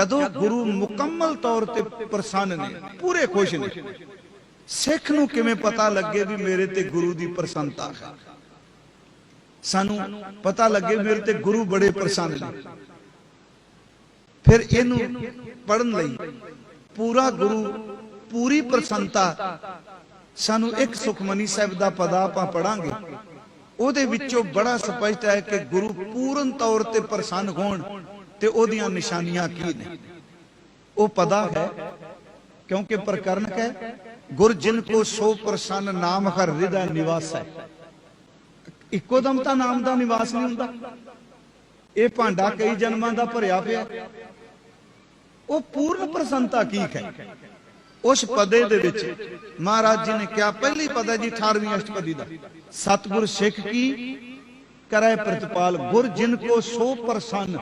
ਜਦੋਂ ਗੁਰੂ ਮੁਕੰਮਲ ਤੌਰ ਤੇ ਪ੍ਰਸੰਨ ਨੇ, ਪੂਰੇ ਖੁਸ਼ ਨੇ। ਸਿੱਖ ਨੂੰ ਕਿਵੇਂ ਪਤਾ ਲੱਗੇ ਵੀ ਮੇਰੇ ਤੇ ਗੁਰੂ ਦੀ ਪ੍ਰਸੰਨਤਾ ਹੈ? ਸਾਨੂੰ ਪਤਾ ਲੱਗੇ ਮੇਰੇ ਤੇ ਗੁਰੂ ਬੜੇ ਪ੍ਰਸੰਨ ਨੇ। ਫਿਰ ਇਹਨੂੰ ਪੜਨ ਲਈ ਪੂਰਾ ਗੁਰੂ, ਪੂਰੀ ਪ੍ਰਸੰਨਤਾ ਸਾਨੂੰ ਇੱਕ ਸੁਖਮਨੀ ਸਾਹਿਬ ਦਾ ਪਦਾ ਆਪਾਂ ਪੜਾਂਗੇ ਉਹਦੇ ਵਿੱਚੋਂ ਬੜਾ ਸਪਸ਼ਟ ਹੈ ਕਿ ਗੁਰੂ ਪੂਰਨ ਤੌਰ ਤੇ ਪ੍ਰਸੰਨ ਹੋਣ। ਤੇ ਉਹਦੀਆਂ ਨਿਸ਼ਾਨੀਆਂ ਕੀ ਨੇ? ਉਹ ਪਤਾ ਹੈ, ਕਿਉਂਕਿ ਪ੍ਰਕਰਨ ਹੈ ਗੁਰ ਜਿਨ ਕੋ ਸੋ ਪ੍ਰਸੰਨ ਨਾਮ ਹਰ ਹਿਰਦਾ ਨਿਵਾਸ। ਹੈ ਇੱਕੋ ਦਮ ਤਾਂ ਨਾਮ ਦਾ ਨਿਵਾਸ ਨਹੀਂ ਹੁੰਦਾ। ਇਹ ਭਾਂਡਾ ਕਈ ਜਨਮਾਂ ਦਾ ਭਰਿਆ ਪਿਆ। ਉਹ ਪੂਰਨ ਪ੍ਰਸੰਨਤਾ ਕੀ ਹੈ ਉਸ ਪਦੇ ਦੇ ਵਿੱਚ ਮਹਾਰਾਜ ਜੀ ਨੇ ਕਿਹਾ, ਪਹਿਲੀ ਪਦਾ ਜੀ 18ਵੀਂ ਅਸ਼ਟਪਦੀ ਦਾ, ਸਤਿਗੁਰ ਸਿੱਖ ਕੀ ਕਰੈ ਪ੍ਰਤਪਾਲ, ਗੁਰ ਜਿਨ ਕੋ ਸੋ ਪ੍ਰਸੰਨ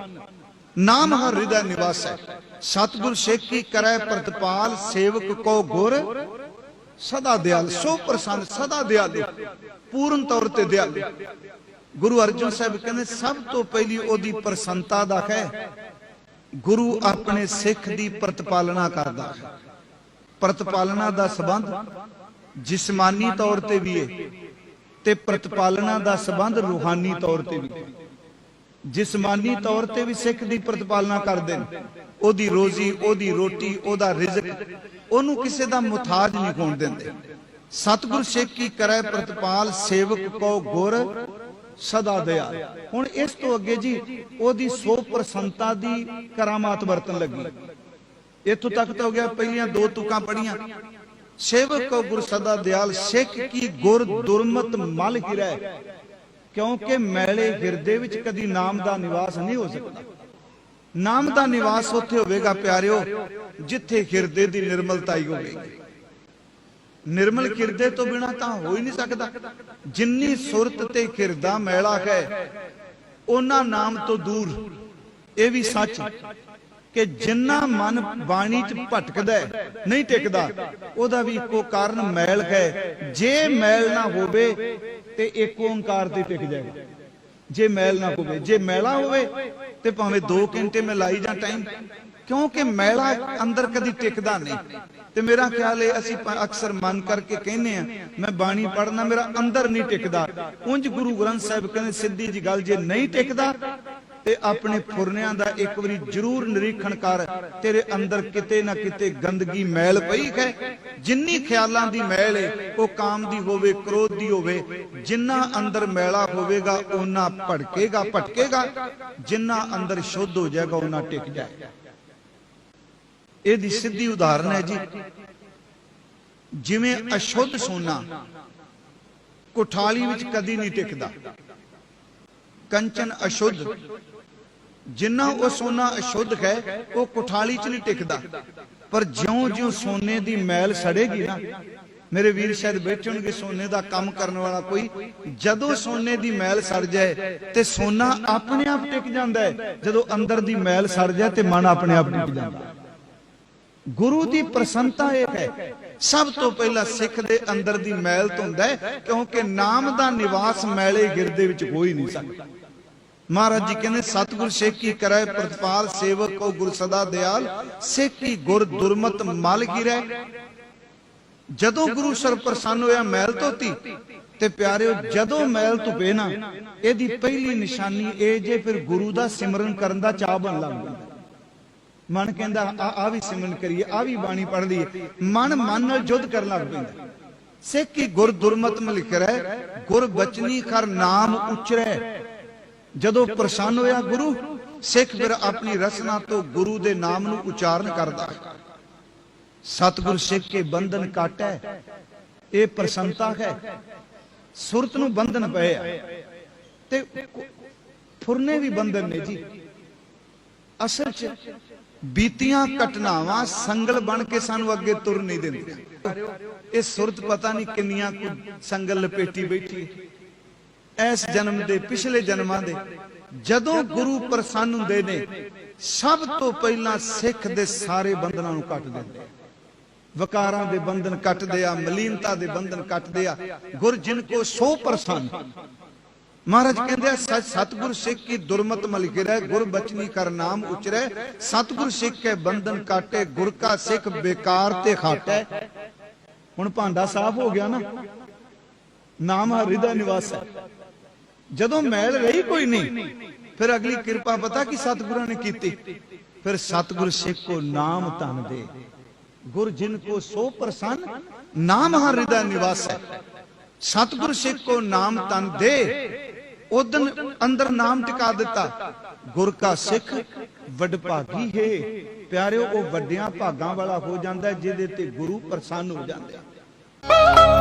ਨਾਮ ਹਰ ਹਿਰਦਾ ਨਿਵਾਸ। ਹੈ ਸਤਿਗੁਰ ਸਿੱਖ ਕੀ ਕਰੈ ਪ੍ਰਤਪਾਲ ਸੇਵਕ ਕੋ ਗੁਰ। ਸਦਾ ਦਿਆਲ, ਸੋ ਪ੍ਰਸੰਨ, ਸਦਾ ਦਿਆਲੂ। ਪੂਰਨ ਤੌਰ ਤੇ ਦਿਆਲੂ। ਗੁਰੂ ਅਰਜਨ ਸਾਹਿਬ ਕਹਿੰਦੇ, ਸਭ ਤੋਂ ਪਹਿਲੀ ਉਹਦੀ ਪ੍ਰਸੰਨਤਾ ਦਾ ਹੈ। ਗੁਰੂ ਆਪਣੇ ਸਿੱਖ ਦੀ ਪ੍ਰਤਪਾਲਣਾ ਕਰਦਾ ਹੈ। ਪ੍ਰਤਪਾਲਣਾ ਦਾ ਸਬੰਧ ਜਿਸਮਾਨੀ ਤੌਰ ਤੇ ਵੀ ਹੈ ਤੇ ਪ੍ਰਤਪਾਲਣਾ ਦਾ ਸਬੰਧ ਰੂਹਾਨੀ ਤੌਰ ਤੇ ਵੀ ਹੈ। ਜਿਸਮਾਨੀ ਤੌਰ ਤੇ ਵੀ ਸਿੱਖ ਦੀ ਪ੍ਰਤਪਾਲਨਾ ਕਰਦੇ ਨੇ। ਉਹਦੀ ਰੋਜ਼ੀ, ਉਹਦੀ ਰੋਟੀ, ਉਹਦਾ ਰਿਜ਼ਕ, ਉਹਨੂੰ ਕਿਸੇ ਦਾ ਮੁਤਾਜ ਨਹੀਂ ਹੋਣ ਦਿੰਦੇ। ਸਤਿਗੁਰ ਸਿੱਖ ਕੀ ਕਰੈ, ਪ੍ਰਤਪਾਲ ਸੇਵਕ ਕੋ ਗੁਰ ਸਦਾ ਦਿਆ ਹੁਣ ਇਸ ਤੋਂ ਅੱਗੇ ਜੀ, ਉਹਦੀ ਸੋ ਪ੍ਰਸੰਤਾ ਦੀ ਕਰਾਮਾਤ ਵਰਤਨ ਲੱਗੀ। ਇੱਥੋਂ ਤੱਕ ਤਾਂ ਹੋ ਗਿਆ ਪਹਿਲੀਆਂ ਦੋ ਤੁਕਾਂ ਪੜੀਆਂ ਸੇਵਕ ਕੋ ਗੁਰ ਸਦਾ ਦਿਆਲ, ਸਿੱਖ ਕੀ ਗੁਰ ਦੁਰਮਤ ਮਲ ਹਿਰੈ ਕਿਉਂਕਿ ਮੈਲੇ ਹਿਰਦੇ ਵਿੱਚ ਕਦੀ ਨਾਮ ਦਾ ਨਿਵਾਸ ਨਹੀਂ ਹੋ ਸਕਦਾ। ਨਾਮ ਦਾ ਨਿਵਾਸ ਉੱਥੇ ਹੋਵੇਗਾ, ਪਿਆਰਿਓ, ਜਿੱਥੇ ਹਿਰਦੇ ਦੀ ਨਿਰਮਲਤਾ ਹੀ ਹੋਵੇਗੀ। ਨਿਰਮਲ ਹਿਰਦੇ ਤੋਂ ਬਿਨਾ ਤਾਂ ਹੋ ਹੀ ਨਹੀਂ ਸਕਦਾ। ਜਿੰਨੀ ਸੁਰਤ ਤੇ ਹਿਰਦਾ ਮੈਲਾ ਹੈ, ਉਹਨਾਂ ਨਾਮ ਤੋਂ ਦੂਰ। ਇਹ ਵੀ ਸੱਚ ਕਿ ਜਿੰਨਾ ਮਨ ਬਾਣੀ ਚ ਭਟਕਦਾ ਨਹੀਂ ਟਿਕਦਾ, ਉਹਦਾ ਵੀ ਇੱਕੋ ਕਾਰਨ ਮੈਲ ਹੈ। ਜੇ ਮੈਲ ਨਾ ਹੋਵੇ ਤੇ ਇੱਕ ਓੰਕਾਰ ਤੇ ਟਿਕ ਜਾਏਗਾ ਜੇ ਮੈਲ ਨਾ ਹੋਵੇ, ਜੇ ਮੈਲਾ ਹੋਵੇ, ਤੇ ਭਾਵੇਂ 2 ਘੰਟੇ ਮੈਂ ਲਾਈ ਜਾਂ ਟਾਈਮ ਕਿਉਂਕਿ ਮੈਲਾ ਅੰਦਰ ਕਦੀ ਟਿਕਦਾ ਨਹੀਂ। ਤੇ ਮੇਰਾ ਖਿਆਲ ਹੈ ਅਸੀਂ ਅਕਸਰ ਮਨ ਕਰਕੇ ਕਹਿੰਦੇ ਆ ਮੈਂ ਬਾਣੀ ਪੜਨਾ ਮੇਰਾ ਅੰਦਰ ਨਹੀਂ ਟਿਕਦਾ। ਉਂਝ ਗੁਰੂ ਗ੍ਰੰਥ ਸਾਹਿਬ ਕਹਿੰਦੇ, ਸਿੱਧੀ ਜੀ ਗੱਲ, ਜੇ ਨਹੀਂ ਟਿਕਦਾ ਤੇ ਆਪਣੇ ਫੁਰਨਿਆਂ ਦਾ ਇੱਕ ਵਾਰੀ ਜ਼ਰੂਰ ਨਿਰੀਖਣ ਕਰ। ਤੇਰੇ ਅੰਦਰ ਕਿਤੇ ਨਾ ਕਿਤੇ ਗੰਦਗੀ ਮੈਲ ਪਈ ਹੈ। ਜਿੰਨੀ ਖਿਆਲਾਂ ਦੀ ਮੈਲ ਹੈ ਉਹ ਕਾਮ ਦੀ ਹੋਵੇ, ਕ੍ਰੋਧ ਦੀ ਹੋਵੇ, ਜਿੰਨਾ ਅੰਦਰ ਮੈਲਾ ਹੋਵੇਗਾ ਉਹਨਾਂ ਭੜਕੇਗਾ, ਭਟਕੇਗਾ। ਜਿੰਨਾ ਅੰਦਰ ਸ਼ੁੱਧ ਹੋ ਜਾਏਗਾ ਉਹਨਾਂ ਟਿਕ ਜਾਏਗਾ। ਇਹਦੀ ਸਿੱਧੀ ਉਦਾਹਰਨ ਹੈ ਜੀ, ਜਿਵੇਂ ਅਸ਼ੁੱਧ ਸੋਨਾ, ਕੋਠਾਲੀ ਵਿੱਚ ਕਦੀ ਨਹੀਂ ਟਿਕਦਾ। ਕੰਚਨ ਅਸ਼ੁੱਧ ਜਿੰਨਾ ਉਹ ਸੋਨਾ ਅਸ਼ੁੱਧ ਹੈ, ਉਹ ਕੁਠਾਲੀ 'ਚ ਨਹੀਂ ਟਿਕਦਾ। ਪਰ ਜਿਉਂ-ਜਿਉਂ ਸੋਨੇ ਦੀ ਮੈਲ ਸੜੇਗੀ ਨਾ, ਮੇਰੇ ਵੀਰ ਸ਼ਾਇਦ ਬੈਠੇ ਹੋਣਗੇ ਸੋਨੇ ਦਾ ਕੰਮ ਕਰਨ ਵਾਲਾ ਕੋਈ। ਜਦੋਂ ਸੋਨੇ ਦੀ ਮੈਲ ਸੜ ਜਾਏ ਤੇ ਸੋਨਾ ਆਪਣੇ ਆਪ ਟਿਕ ਜਾਂਦਾ ਹੈ। ਜਦੋਂ ਅੰਦਰ ਦੀ ਮੈਲ ਸੜ ਜਾਏ ਤੇ ਮਨ ਆਪਣੇ ਆਪ ਟਿਕ ਜਾਂਦਾ। ਗੁਰੂ ਦੀ ਪ੍ਰਸੰਨਤਾ ਇਹ ਹੈ, ਸਭ ਤੋਂ ਪਹਿਲਾਂ ਸਿੱਖ ਦੇ ਅੰਦਰ ਦੀ ਮੈਲ ਧੁੰਦਾ ਹੈ, ਕਿਉਂਕਿ ਨਾਮ ਦਾ ਨਿਵਾਸ ਮੈਲੇ ਗਿਰਦੇ ਵਿੱਚ ਹੋ ਨਹੀਂ ਸਕਦਾ। ਮਹਾਰਾਜ ਜੀ ਕਹਿੰਦੇ, ਸਤਿਗੁਰ ਸਿੱਖ ਕੀ ਕਰੈ ਪ੍ਰਤਪਾਲ ਸੇਵਕ ਕੋ ਗੁਰ ਸਦਾ ਦਿਆਲ। ਸਿੱਖ ਕੀ ਗੁਰ ਦੁਰਮਤ ਮਲ ਗਿਰੈ। ਜਦੋਂ ਗੁਰੂ ਸਰ ਪ੍ਰਸੰਨ ਹੋਇਆ ਮੈਲ ਧੋਤੀ, ਤੇ ਪਿਆਰਿਓ, ਜਦੋਂ ਮੈਲ ਧੁਪੇ ਨਾ, ਇਹਦੀ ਪਹਿਲੀ ਨਿਸ਼ਾਨੀ ਇਹ ਜੇ ਫਿਰ ਗੁਰੂ ਦਾ ਸਿਮਰਨ ਕਰਨ ਦਾ ਚਾਹ ਬਣ ਲੱਗ ਜਾਂਦਾ। ਮਨ ਕਹਿੰਦਾ, ਆ ਆ ਵੀ ਸਿਮਰਨ ਕਰੀਏ, ਆ ਵੀ ਬਾਣੀ ਪੜ੍ਹ ਲਈਏ। ਮਨ ਮਨ ਨਾਲ ਜੁੱਧ ਕਰਨ ਲੱਗ ਪੈਂਦਾ। ਸਿੱਖ ਕੀ ਗੁਰ ਦੁਰਮਤ ਮ ਲਿਖ ਰਿਹਾ ਗੁਰ ਬਚਨੀ ਕਰ ਨਾਮ ਉਚਰੈ। ਜਦੋਂ ਪ੍ਰਸੰਨ ਹੋਇਆ ਗੁਰੂ, ਸਿੱਖ ਫਿਰ ਆਪਣੀ ਰਸਨਾ ਤੋਂ ਗੁਰੂ ਦੇ ਨਾਮ ਨੂੰ ਉਚਾਰਨ ਕਰਦਾ ਹੈ। ਸਤਿਗੁਰ ਸਿੱਖ ਕੇ ਬੰਧਨ ਕਾਟੈ, ਇਹ ਪ੍ਰਸੰਨਤਾ ਹੈ। ਸੁਰਤ ਨੂੰ ਬੰਧਨ ਪਏ ਆ। ਤੇ ਫੁਰਨੇ ਵੀ ਬੰਧਨ ਨੇ ਜੀ। ਅਸਲ 'ਚ ਬੀਤੀਆਂ ਘਟਨਾਵਾਂ ਸੰਗਲ ਬਣ ਕੇ ਸਾਨੂੰ ਅੱਗੇ ਤੁਰ ਨਹੀਂ ਦਿੰਦੀਆਂ। ਇਹ ਸੁਰਤ ਪਤਾ ਨਹੀਂ ਕਿੰਨੀਆਂ ਸੰਗਲ ਲਪੇਟੀ ਬੈਠੀ ਹੈ। ਇਸ ਜਨਮ ਦੇ, ਪਿਛਲੇ ਜਨਮਾਂ ਦੇ, ਜਦੋਂ ਗੁਰੂ ਪ੍ਰਸੰਨ ਹੁੰਦੇ ਨੇ, ਸਭ ਤੋਂ ਪਹਿਲਾਂ ਸਿੱਖ ਦੇ ਸਾਰੇ ਬੰਧਨਾਂ ਨੂੰ ਕੱਟ ਦਿੰਦੇ ਵਕਾਰਾਂ ਦੇ ਬੰਧਨ ਕੱਟਦੇ ਆ, ਮਲੀਨਤਾ ਦੇ ਬੰਧਨ ਕੱਟਦੇ ਆ। ਗੁਰ ਜਿਨ ਕੋ ਸੋ ਪ੍ਰਸੰਨ। ਮਹਾਰਾਜ ਕਹਿੰਦੇ ਆ, ਸਚ, ਸਤਗੁਰ ਸਿੱਖ ਕੀ ਦੁਰਮਤ ਮਲਕਿਰੈ ਗੁਰ ਬਚਨੀ ਕਰ ਨਾਮ ਉਚਰੈ। ਸਤਗੁਰ ਸਿੱਖ ਕੇ ਬੰਧਨ ਕਾਟੇ, ਗੁਰ ਕਾ ਸਿੱਖ ਬੇਕਾਰ ਤੇ ਖਾਟੈ। ਹੁਣ ਭਾਂਡਾ ਸਾਫ਼ ਹੋ ਗਿਆ ਨਾ। ਨਾਮ ਹਰਿ ਨਿਵਾਸ ਹੈ। ਜਦੋਂ ਮੈਲ ਰਹੀ ਕੋਈ ਨਹੀਂ, ਫਿਰ ਅਗਲੀ ਕਿਰਪਾ ਪਤਾ ਕਿ ਸਤਿਗੁਰਾਂ ਨੇ ਕੀਤੀ। ਫਿਰ ਸਤਿਗੁਰ ਸਿੱਖ ਕੋ ਨਾਮ ਧਨ ਦੇ। ਗੁਰ ਜਿਨ ਕੋ ਸੋ ਪ੍ਰਸੰਨ, ਨਾਮ ਹਰਿ ਦਾ ਨਿਵਾਸ ਹੈ। ਸਤਿਗੁਰ ਸਿੱਖ ਕੋ ਨਾਮ ਤਨ ਦੇ। ਉਦਨ ਅੰਦਰ ਨਾਮ ਟਿਕਾ ਦਿੱਤਾ। ਗੁਰ ਕਾ ਸਿੱਖ ਵਡਭਾਗੀ ਹੈ। ਪਿਆਰਿਓ, ਉਹ ਵੱਡਿਆਂ ਭਾਗਾਂ ਵਾਲਾ ਹੋ ਜਾਂਦਾ ਜਿਹਦੇ ਤੇ ਗੁਰੂ ਪ੍ਰਸੰਨ ਹੋ ਜਾਂਦਾ ਆ।